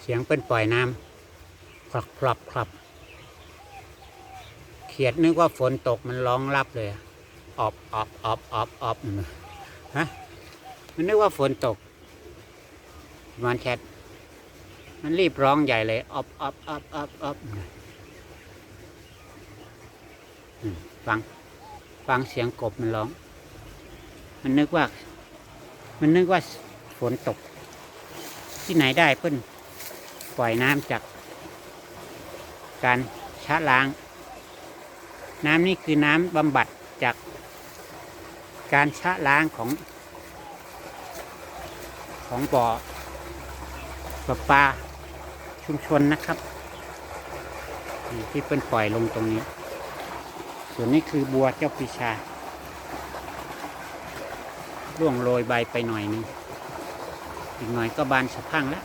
เสียงเป็นปล่อยน้ำคลับคลับคลับเขียดนึกว่าฝนตกมันร้องรับเลยออบออบออบออบออบฮะมันนึกว่าฝนตก มันแคทมันรีบร้องใหญ่เลยออบออบออบออบออบฟัง ฟังเสียงกบมันร้อง มันนึกว่า มันนึกว่าฝนตก ที่ไหนได้เพิ่น ปล่อยน้ำจากการชะล้าง น้ำนี่คือน้ำบำบัดจากการชะล้างของ ของบ่อประปาชุมชนนะครับที่เป็นปล่อยลงตรงนี้ ส่วนนี้คือบัวเจ้าปีชาร่วงโรยใบไปหน่อยหนึงอีกหน่อยก็บานสะพังแล้ว